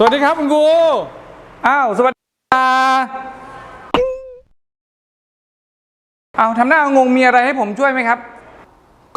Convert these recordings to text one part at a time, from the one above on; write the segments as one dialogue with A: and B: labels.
A: สวัสดีครับคุณครูอ้าวสวัสดีครับอ้าวทำหน้างงมีอะไรให้ผมช่วยไหมครับ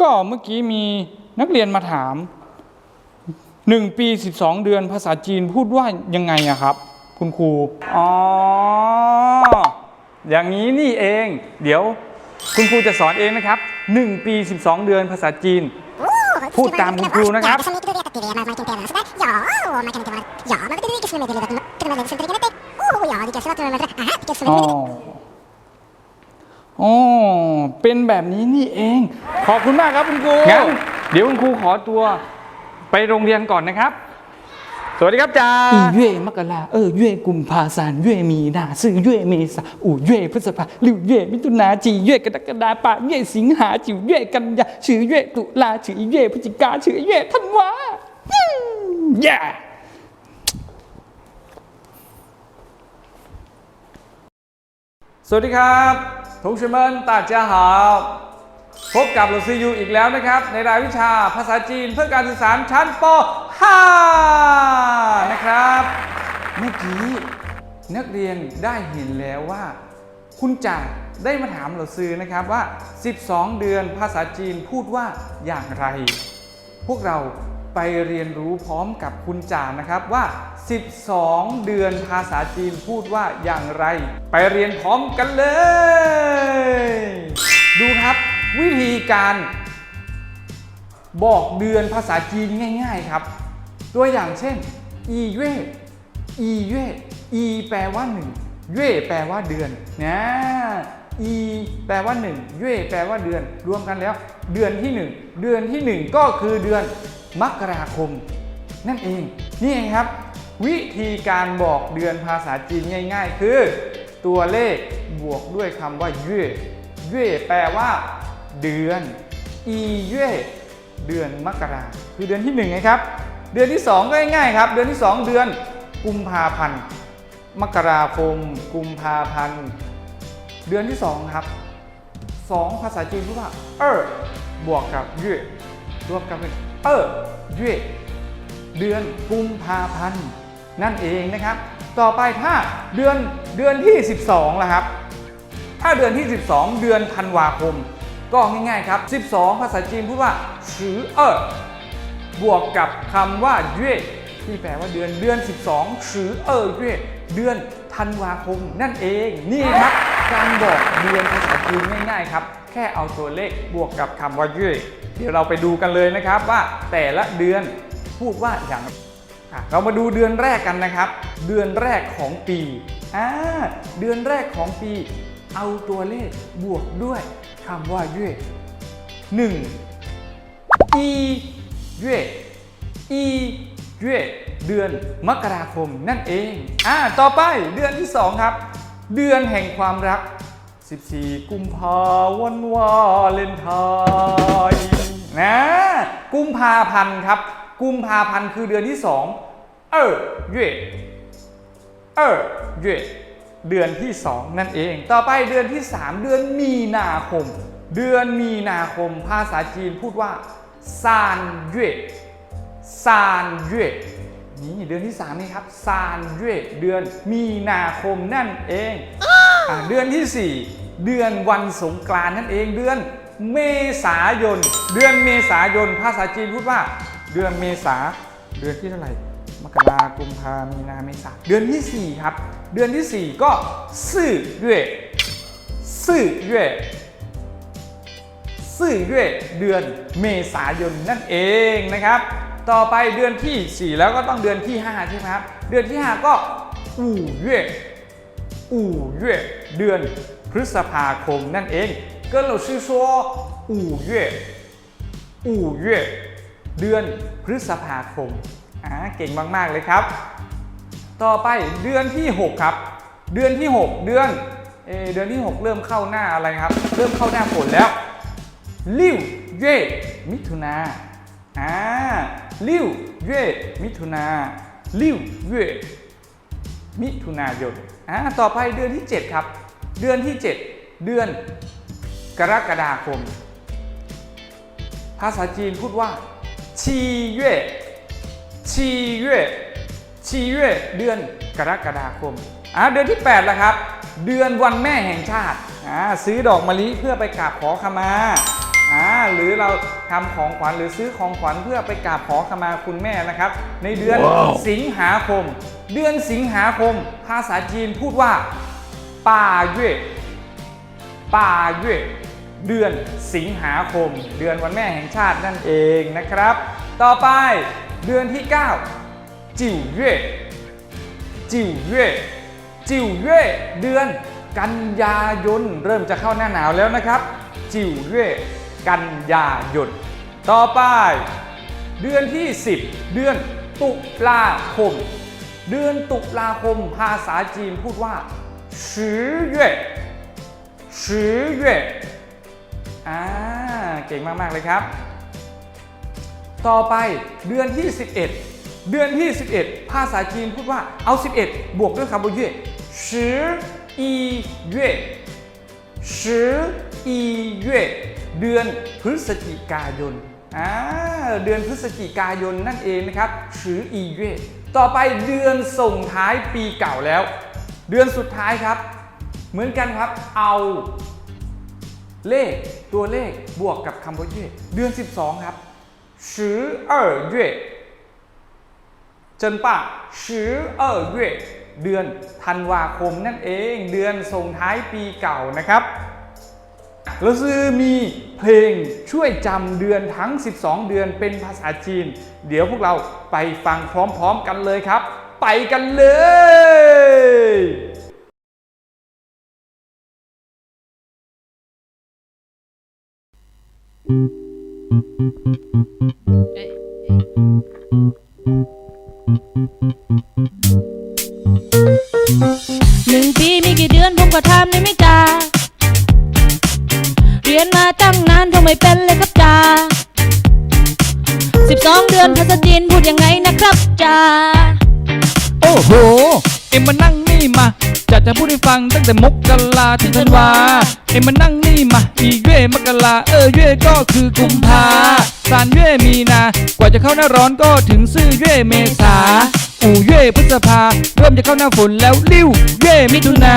A: ก็เมื่อกี้มีนักเรียนมาถามหนึ่งปีสิบสองเดือนภาษาจีนพูดว่ายังไงอะครับ คุณครูอ๋ออย่างนี้นี่เอง เดี๋ยวคุณครูจะสอนเองนะครับหนึ่งปี12เดือนภาษาจีน พูดตามคุณครูนะครับอ๋ออ๋อ เป็นแบบนี้นี่เอง ขอบคุณมากครับคุณครูงั้นเดี๋ยวคุณครูขอตัวไปโรงเรียนก่อนนะครับ สวัสดีครับจ่า
B: อีเย่มกราเออเย่กุมภาสานเย่มีนาซื่อเย่เมษาอู่เย่พฤษภาลิวเย่มิถุนาจีเย่กรกฎาปะเย่สิงหาจิวเย่กันยาชื่อเย่ตุลาชื่อเย่พฤศจิกาชื่อเย่ธันวาเย่
A: สวัสดีครับทุกชมันตาจ้าหาพบกับหลวงซียูอีกแล้วนะครับ ในรายวิชาภาษาจีนเพื่อการสื่อสารชั้นป .5 นะครับ เมื่อกี้นักเรียนได้เห็นแล้วว่า คุณจ่าได้มาถามหลซื้อนะครับว่า 12 เดือนภาษาจีนพูดว่าอย่างไร พวกเราไปเรียนรู้พร้อมกับคุณจ่านะครับว่า 12 เดือนภาษาจีนพูดว่าอย่างไร ไปเรียนพร้อมกันเลย ดูครับวิธีการ บอกเดือนภาษาจีนง่าย ๆ ครับ ตัวอย่างเช่น อีเย่อีเย่อีแปลว่าหนึ่งเย่แปลว่าเดือนนะอีแปลว่าหนึ่งเย่แปลว่าเดือน รวมกันแล้ว เดือนที่หนึ่งเดือนที่หนึ่งก็คือเดือนมกราคม นั่นเอง นี่เองครับ วิธีการบอกเดือนภาษาจีนง่าย ๆ คือ ตัวเลขบวกด้วยคำว่าเย่เย่แปลว่า เดือน อีเย่เดือนมกราคือเดือนที่หนึ่งไงครับ เดือนที่ 2 ก็ง่ายๆครับ เดือนที่ 2 เดือนกุมภาพันธ์มกราคม กุมภาพันธ์ เดือนที่ 2 ครับ 2 ภาษาจีนพูดว่าเออบวกกับเย่รวมกันเป็นเออเย่เดือนกุมภาพันธ์นั่นเองนะครับ ต่อไปถ้าเดือนเดือนที่ 12ล่ะครับ ถ้าเดือนที่ 12 เดือนธันวาคม ก็ง่ายๆครับ 12 ภาษาจีนพูดว่าชือเออ บวกกับคำว่าเย่ที่แปลว่าเดือนเดือน 12ชือเออเย่เดือนธันวาคมนั่นเอง นี่ครับการบอกเดือนภาษาจีนง่ายๆครับแค่เอาตัวเลขบวกกับคำว่าเย่เดี๋ยวเราไปดูกันเลยนะครับว่าแต่ละเดือนพูดว่าอย่างอะเรามาดูเดือนแรกกันนะครับ เดือนแรกของปีอ่าเดือนแรกของปี เอาตัวเลขบวกด้วยคำว่าเย่หนึ่งอี เย่อีเย่เดือนมกราคมนั่นเอง อ่า ต่อไปเดือนที่สองครับ เดือนแห่งความรัก 14 กุมภาวันวาเลนไทน์นะ กุมภาพันธ์ครับ กุมภาพันธ์คือเดือนที่ 2 เออเย่เออเย่เดือนที่ 2 นั่นเอง ต่อไปเดือนที่ 3 เดือนมีนาคม เดือนมีนาคม ภาษาจีนพูดว่า ซานเย่ซานเย่นี่เดือนที่3นี่ครับซานเย่เดือนมีนาคมนั่นเองอะเดือนที่ 4 เดือนวันสงกรานต์นั่นเอง เดือนเมษายน เดือนเมษายน ภาษาจีนพูดว่า เดือนเมษา เดือนที่เท่าไหร่มกรากุมภามีนาเมษาเดือนที่ 4 ครับ เดือนที่ 4 ก็ซื่อเย่ซื่อเย่ ซื่อเย่เดือนเมษายนนั่นเองนะครับ ต่อไปเดือนทีสี่ 4 แล้วก็ต้องเดือนที่ 5 ใช่ไหมครับ เดือนที่ 5 ก็อู่เย่อู่เย่เดือนพฤษภาคมนั่นเองก็เราชื่อ说อู่เย่อู่เย่เดือนพฤษภาคมอ่าเก่งมาก ๆ เลยครับ ต่อไปเดือนที่ 6 ครับ เดือนที่ 6 เดือนเอเดือนที่ 6 เริ่มเข้าหน้าอะไรครับ เริ่มเข้าหน้าฝนแล้ว ลิ่วเย่มิถุนาอ่าลิ่วเย่มิถุนาลิ่วเย่มิถุนายนอ่าต่อไปเดือนที่ 7 ครับ เดือนที่ 7 เดือนกรกฎาคม ภาษาจีนพูดว่าชีเย่ชีเย่ชีเย่เดือนกรกฎาคมอ่าเดือนที่8แล้วครับ เดือนวันแม่แห่งชาติอ่าซื้อดอกมะลิเพื่อไปกราบขอขมา อ่าหรือเราทำของขวัญหรือซื้อของขวัญเพื่อไปกราบขอขมาคุณแม่นะครับ ในเดือนสิงหาคม เดือนสิงหาคม ภาษาจีนพูดว่าป่าเย่ป่าเย่เดือนสิงหาคม เดือนวันแม่แห่งชาตินั่นเองนะครับ ต่อไปเดือนที่ 9 จิ๋วเย่จิ๋วเย่จิ๋วเย่เดือนกันยายนเริ่มจะเข้าหน้าหนาวแล้วนะครับ จิ๋วเย่ กันยายนต่อไป เดือนที่ 10 เดือนตุลาคม เดือนตุลาคมภาษาจีนพูดว่าสิเย่สิเย่อ่าเก่งมาก ๆ เลยครับ ต่อไปเดือนที่ 11 เดือนที่ 11 ภาษาจีนพูดว่าเอา 11 บวกด้วยคำว่าเยสิอีเย่สิอีเย่ เดือนพฤศจิกายนอ่าเดือนพฤศจิกายนนั่นเองนะครับชื่ออีเวตต่อไปเดือนส่งท้ายปีเก่าแล้ว เดือนสุดท้ายครับ เหมือนกันครับเอาเลขตัวเลขบวกกับคำว่าเย่เดือน 12 ครับชือเออเย่จนป่ะชือเออเย่เดือนธันวาคมนั่นเอง เดือนส่งท้ายปีเก่านะครับ แล้วซื้อมีเพลงช่วยจำเดือนทั้ง 12 เดือนเป็นภาษาจีน เดี๋ยวพวกเราไปฟังพร้อมๆกันเลยครับ ไปกันเลย
C: หนึ่งปีมีกี่เดือนผมก็ทำได้ไม่ ยนมาตั้งนานทำไมเป็นเลยครับจาสิบสองเดือนภาษาจีนพูดยังไงนะครับจา
B: โอ้โห เอ็มมานั่งนี่มาจะจะพูดให้ฟังตั้งแต่มกราถึงธันวา เอ็มมานั่งนี่มา อีเย่มกราเออเย่ก็คือกุมภาสานเย่มีนา กว่าจะเข้าหน้าร้อนก็ถึงซื่อเย่เมษา อู่เย่พฤษภาเริ่มจะเข้าหน้าฝนแล้วลิ้วเย่มิถุนา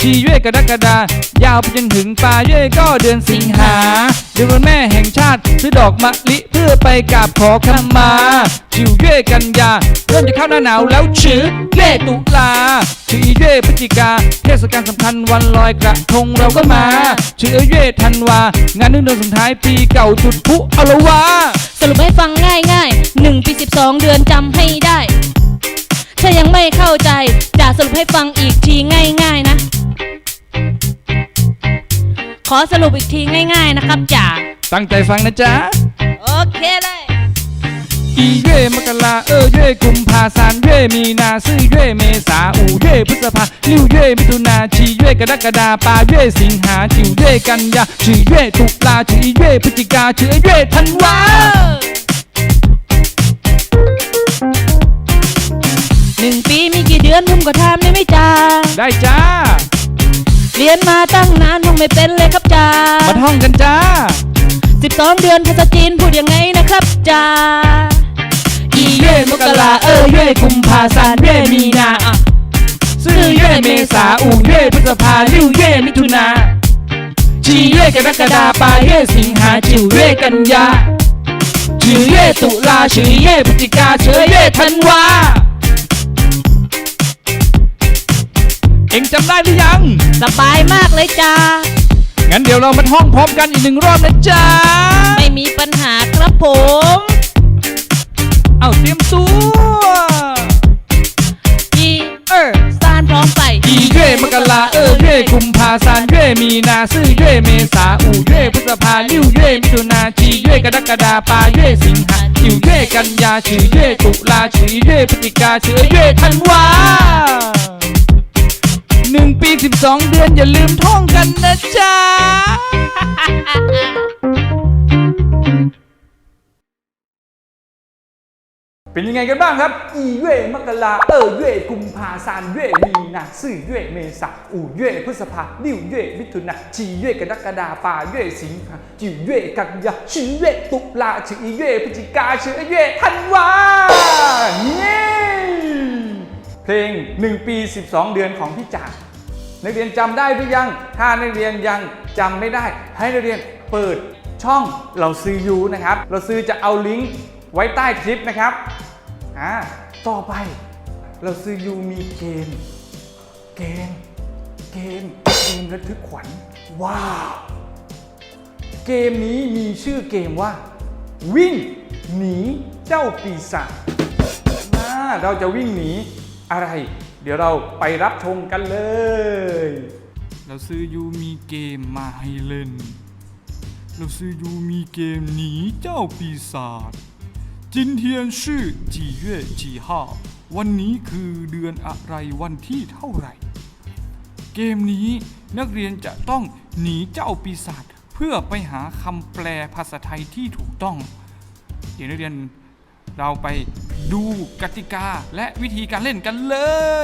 B: ชีเย่กรกฎายาวไปจนถึงปลายเย่ก็เดือนสิงหาเดือนแม่แห่งชาติซื้อดอกมะลิเพื่อไปกราบขอขมาชิวเย่กันยาเริ่มจะเข้าหน้าหนาวแล้วชื่อเย่ตุลาชื่อเย่พฤศจิกาเทศกาลสำคัญวันลอยกระทงเราก็มาชื่อเย่ธันวางานนึ่งเดือนสุดท้ายปีเก่าจุดพุอลวะ
C: สรุปให้ฟังง่ายง่ายๆหนึ่งปีสิบสองเดือนจำให้ได้ ถ้ายังไม่เข้าใจจะสรุปให้ฟังอีกทีง่าย ๆนะ ขอสรุปอีกทีง่าย ๆนะครับจ่า
B: ตั้งใจฟังนะจ๊ะ
C: โอเคเลย
B: อีเย่มกราเออเย่กุมภาสานเย่มีนาซื่อเย่เมษาอูเย่พฤษภาลิ้วเย่มิถุนาชีเย่กรกฎาปาเย่สิงหาจิวเย่กันยาชื่อเย่ตุลาชื่อเย่พฤศจิกาชื่อเย่ธันวา
C: หนึ่งปีมีกี่เดือนผมก็ทำได้ไม่จ่า
B: ได้จ้า
C: เรียนมาตั้งนานผมไม่เป็นเลยครับจ่า
B: มาท่องกันจ้า
C: สิบสองเดือนภาษาจีนพูดยังไงนะครับจ่า
B: อีเย่มกราเออเย่กุมภาสานเย่มีนาอะซื่อเย่เมษาอูเย่พฤษภาลิ้วเย่มิถุนาชีเย่กรกฎาปาเย่สิงหาจิวเย่กันยาชื่อเย่ตุลาชื่อเย่พฤศจิกาชื่อเย่ธันวา เอ็งจำได้หรือยัง
C: สบายมากเลยจ้า
B: งั้นเดี๋ยวเรามาท่องพร้อมกันอีกหนึ่งรอบนะจ๊ะ
C: ไม่มีปัญหาครับผม
B: เอาเตรียมตัว
C: อีเออซานพร้อมไป
B: อีเย่มกราเออเย่กุมภาสานเย่มีนาซื่อเย่เมษาอูเย่พฤษภาลิ้วเย่มิถุนาชีเย่กรกฎาปาเย่สิงหาจิวเย่กันยาชื่อเย่ตุลาชื่อเย่พฤศจิกาชื่อเย่ธันวาหนึ่ งปีสิบสองเดือนอย่าลืมท่องกันนะจ๊ะ
A: เป็นยังไงกันบ้างครับ อีเย่มกราเออเย่กุมภาซานเย่มีนาซื่อเย่เมษาอูเย่พฤษภาลิ้วเย่มิถุนาชีเย่กรกฎาปาเย่สิงหาจิวเย่กันยาชื่อเย่ตุลาชื่อเย่พฤศจิกาชือเย่ธันวาเย้เพลง 1 ปี 12 เดือนของพี่จ่า นักเรียนจำได้หรือยัง ถ้านักเรียนยังจำไม่ได้ ให้นักเรียนเปิดช่องเราซื้อยูนะครับ เราซื้อจะเอาลิงก์ไว้ใต้คลิปนะครับอ่าต่อไปเราซื้อยูมีเกม เกม เกม เกมระทึกขวัญ ว้าว เกมนี้มีชื่อเกมว่า วิ่งหนีเจ้าปีศาจอ่าเราจะวิ่งหนีอะไร เดี๋ยวเราไปรับชมกันเลย เราซื้อยูมีเกมมาให้เล่น เราซื้อยูมีเกมหนีเจ้าปีศาจจินเทียวันนี้คือเดือนอะไรวันที่เท่าไหร่ เกมนี้นักเรียนจะต้องหนีเจ้าปีศาจเพื่อไปหาคำแปลภาษาไทยที่ถูกต้อง เดี๋ยวนักเรียนเราไป ดูกติกาและวิธีการเล่นกันเล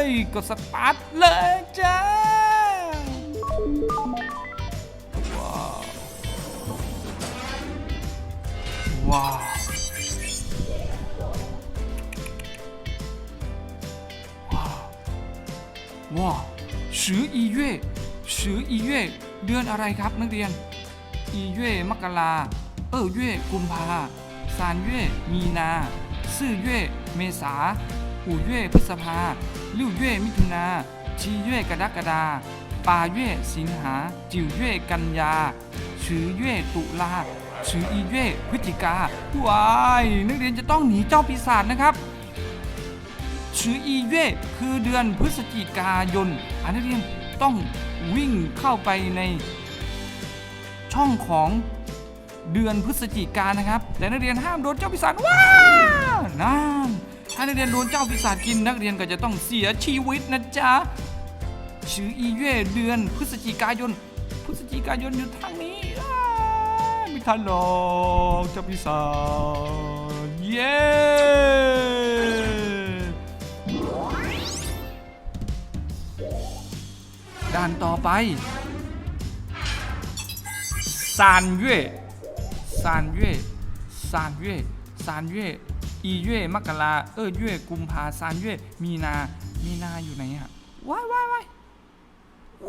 A: ย กดสตาร์ทเลยจ้าว้าว ว้าวว้าวสืออีเย่สืออีเย่เดือนอะไรครับนักเรียน อีเย่มกราเออเย่กุมภาซานเย่มีนา ซื่อเย่เมษาอูเย่พฤษภาลิ่วเย่มิถุนา ชีเย่กรกฎาปาเย่สิงหา จิวเย่กันยาชือเย่ตุลาชืออีเย่พฤศจิกาว้ายนักเรียนจะต้องหนีเจ้าปีศาจนะครับชืออีเย่คือเดือนพฤศจิกายนอันนักเรียนต้องวิ่งเข้าไปในช่องของเดือนพฤศจิกานะครับ แต่นักเรียนห้ามโดนเจ้าปีศาจว้า นั่นถ้านักเรียนโดนเจ้าปีศาจกินนักเรียนก็จะต้องเสียชีวิตนะจ๊ะชื่ออีเย่เดือนพฤศจิกายน พฤศจิกายนอยู่ทางนี้อ้ายไม่ทันหรอกเจ้าปีศาจเย้ด่านต่อไปซานเย่ซานเย่ซานเย่ซานเย่ อีเย่มกราเออเย่กุมภาซานเย่มีนา มีนาอยู่ไหนอะว้ายว้ายว้าย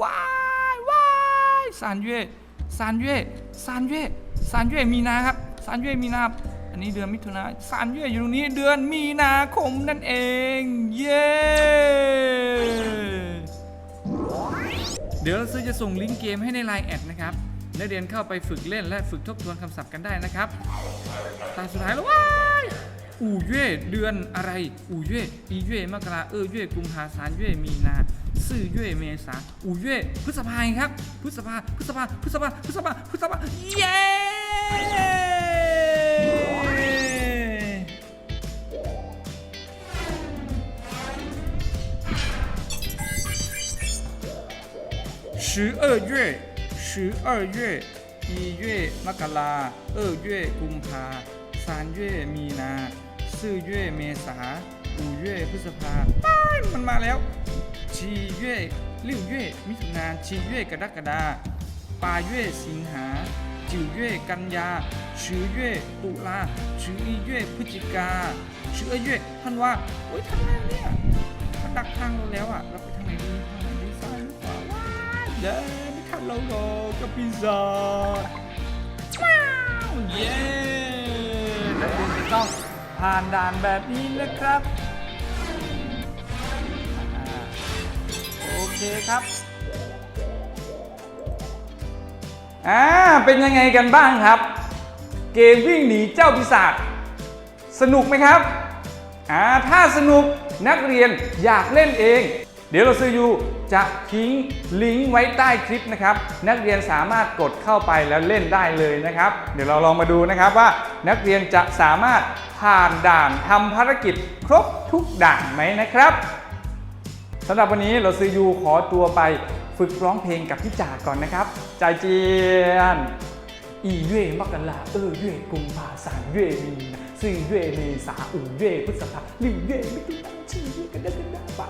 A: ว้ายว้ายซานเย่ซานเย่ซานเย่ซานเย่มีนาครับซานเย่มีนา อันนี้เดือนมิถุนาซานเย่อยู่ตรงนี้เดือนมีนาคมนั่นเอง เย้เดี๋ยวเราซื้อจะส่งลิงก์เกมให้ใน Line แอดนะครับนักเรียนเข้าไปฝึกเล่นและฝึกทบทวนคำศัพท์กันได้นะครับตาสุดท้ายแล้วว้า อู่เย่เดือนอะไร อู่เย่อีเย่มกราเออเย่กุมภาสานเย่มีนา ซื่อเย่เมษา อู่เย่พฤษภาไงครับ พฤษภา พฤษภา พฤษภา พฤษภา พฤษภา เย้ 十二月，十二月，一月มกรา二月กุมภาสาม月มีนา ซื่อเย่เมษาอูเย่พฤษภาไปมันมาแล้ว ชีเย่ลิ่วเย่มิถุนาชีเย่กรกฎาปาเย่สิงหา จิวเย่กันยาชือเย่ตุลาชืออเย่พฤศจิกาชือเย่ท่นวาโอ้ยทางไหนเนี่ยมันดักทางเราแล้วอะเราไปทางไหนดีทางไหนดีซ้ายหรือขวาว้าเดินไม่ทันเราหรอกกับพิซซ่า ผ่านด่านแบบนี้นะครับอโอเคครับอ่าเป็นยังไงกันบ้างครับ เกมวิ่งหนีเจ้าปีศาจสนุกไหมครับอ่าถ้าสนุกนักเรียนอยากเล่นเอง เดี๋ยวเราซื้อยูจะทิ้งลิงก์ไว้ใต้คลิปนะครับ นักเรียนสามารถกดเข้าไปแล้วเล่นได้เลยนะครับ เดี๋ยวเราลองมาดูนะครับว่านักเรียนจะสามารถผ่านด่านทำภารกิจครบทุกด่านไหมนะครับสำหรับวันนี้เราซื้อยูขอตัวไปฝึกร้องเพลงกับพี่จ่าก่อนนะครับใจเจียนอีเย่มกราเออเย่กุมภาสามเย่มีนาสี่เย่เมษาอูเย่พฤษภาลิวเย่ไมิถุนาชีเย่กันดากระดาป